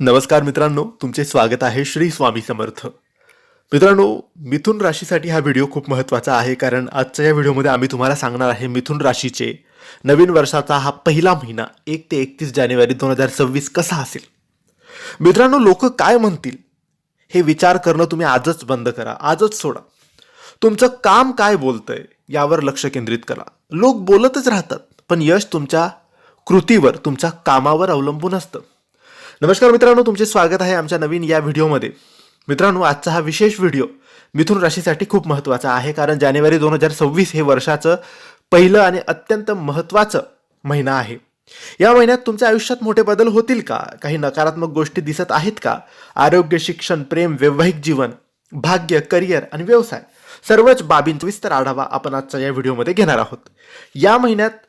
नमस्कार मित्रांनो तुमचे स्वागत आहे श्री स्वामी समर्थ. मित्रांनो मिथुन राशीसाठी हा व्हिडिओ खूप महत्त्वाचा आहे कारण आजच्या या व्हिडिओमध्ये आम्ही तुम्हाला सांगणार आहे मिथुन राशीचे नवीन वर्षाचा हा पहिला महिना एक ते एकतीस जानेवारी दोन हजार सव्वीस कसा असेल? मित्रांनो लोक काय म्हणतील? हे विचार करणं तुम्ही आजच बंद करा आजच सोडा. तुमचं काम काय बोलतंय यावर लक्ष केंद्रित करा. लोक बोलतच राहतात पण यश तुमच्या कृतीवर तुमच्या कामावर अवलंबून असतं. नमस्कार मित्रांनो तुमचे स्वागत आहे आमच्या नवीन या व्हिडिओमध्ये. मित्रांनो आजचा हा विशेष व्हिडिओ मिथुन राशीसाठी खूप महत्त्वाचा आहे कारण जानेवारी दोन हजार सव्वीस हे वर्षाचं पहिलं आणि अत्यंत महत्त्वाचं महिना आहे. या महिन्यात तुमच्या आयुष्यात मोठे बदल होतील का? काही नकारात्मक गोष्टी दिसत आहेत का? आरोग्य शिक्षण प्रेम वैवाहिक जीवन भाग्य करिअर आणि व्यवसाय सर्वच बाबींचा विस्तार आढावा आपण आजच्या या व्हिडिओमध्ये घेणार आहोत. या महिन्यात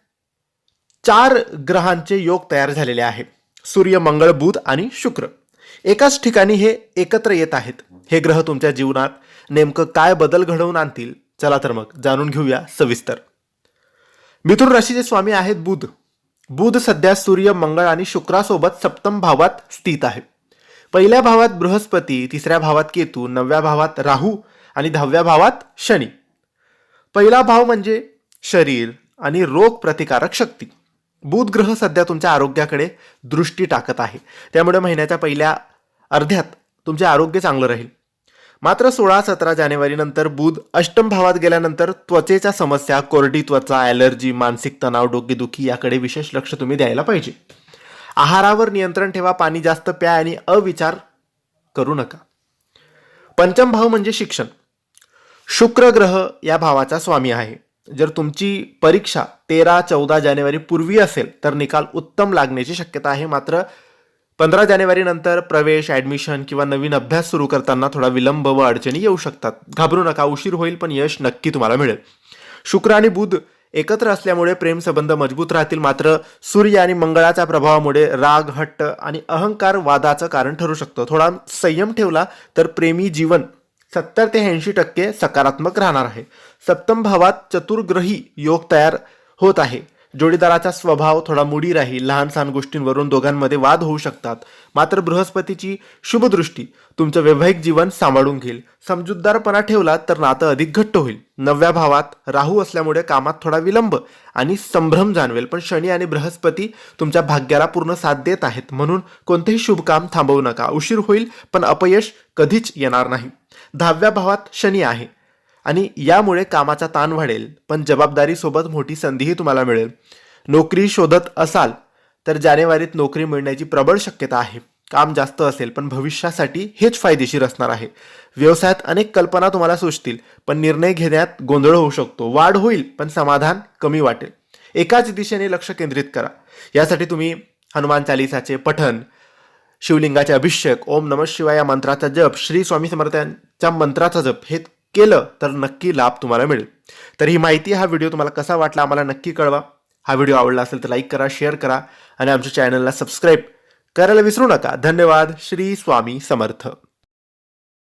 चार ग्रहांचे योग तयार झालेले आहे सूर्य मंगळ बुध आणि शुक्र. एकाच ठिकाणी हे एकत्र येत आहेत. हे ग्रह तुमच्या जीवनात नेमकं काय बदल घडवून आणतील? चला तर मग जाणून घेऊया सविस्तर. मिथुन राशीचे स्वामी आहेत बुध. बुध सध्या सूर्य मंगळ आणि शुक्रासोबत सप्तम भावात स्थित आहे. पहिल्या भावात बृहस्पती तिसऱ्या भावात केतू नवव्या भावात राहू आणि दहाव्या भावात शनी. पहिला भाव म्हणजे शरीर आणि रोग प्रतिकारक शक्ती. बुध ग्रह सध्या तुमच्या आरोग्याकडे दृष्टी टाकत आहे. त्यामुळे महिन्याच्या पहिल्या अर्ध्यात तुमचे आरोग्य चांगलं राहील. मात्र सोळा सतरा जानेवारीनंतर बुध अष्टम भावात गेल्यानंतर त्वचेच्या समस्या कोरडी त्वचा ॲलर्जी मानसिक तणाव डोकेदुखी याकडे विशेष लक्ष तुम्ही द्यायला पाहिजे. आहारावर नियंत्रण ठेवा पाणी जास्त प्या आणि अविचार करू नका. पंचम भाव म्हणजे शिक्षण. शुक्र ग्रह या भावाचा स्वामी आहे. जर तुमची परीक्षा तेरा चौदा जानेवारी पूर्वी असेल तर निकाल उत्तम लागण्याची शक्यता आहे. मात्र पंधरा जानेवारी नंतर प्रवेश ॲडमिशन किंवा नवीन अभ्यास सुरू करताना थोडा विलंब व अडचणी येऊ शकतात. घाबरू नका उशीर होईल पण यश नक्की तुम्हाला मिळेल. शुक्र आणि बुध एकत्र असल्यामुळे प्रेमसंबंध मजबूत राहतील. मात्र सूर्य आणि मंगळाच्या प्रभावामुळे राग हट्ट आणि अहंकार वादाचं कारण ठरू शकतं. थोडा संयम ठेवला तर प्रेमी जीवन सत्तर ते ऐंशी टक्के सकारात्मक राहणार आहे. सप्तम भावात चतुर्ग्रही योग तयार होत आहे. जोडीदाराचा स्वभाव थोडा मुडी राहील. लहान सहान गोष्टींवरून दोघांमध्ये वाद होऊ शकतात. मात्र बृहस्पतीची शुभदृष्टी तुमचं वैवाहिक जीवन सांभाळून घेईल. समजूतदारपणा ठेवला तर नातं अधिक घट्ट होईल. नवव्या भावात राहू असल्यामुळे कामात थोडा विलंब आणि संभ्रम जाणवेल. पण शनी आणि बृहस्पती तुमच्या भाग्याला पूर्ण साथ देत आहेत. म्हणून कोणतेही शुभकाम थांबवू नका. उशीर होईल पण अपयश कधीच येणार नाही. दहाव्या भावात शनी आहे. आणि यामुळे कामाचा ताण वाढेल पण जबाबदारीसोबत मोठी संधीही तुम्हाला मिळेल. नोकरी शोधत असाल तर जानेवारीत नोकरी मिळण्याची प्रबळ शक्यता आहे. काम जास्त असेल पण भविष्यासाठी हेच फायदेशीर असणार आहे. व्यवसायात अनेक कल्पना तुम्हाला सुचतील पण निर्णय घेण्यात गोंधळ होऊ शकतो. वाढ होईल पण समाधान कमी वाटेल. एकाच दिशेने लक्ष केंद्रित करा. यासाठी तुम्ही हनुमान चालिसाचे पठन शिवलिंगाचे अभिषेक ओम नम शिवाय या मंत्राचा जप श्री स्वामी समर्थांच्या मंत्राचा जप हे केलं तर नक्की लाभ तुम्हाला मिळेल. तर ही माहिती हा व्हिडिओ तुम्हाला कसा वाटला आम्हाला नक्की कळवा. हा व्हिडिओ आवडला असेल तर लाईक करा शेअर करा आणि आमच्या चॅनलला सबस्क्राईब करायला विसरू नका. धन्यवाद. श्री स्वामी समर्थ.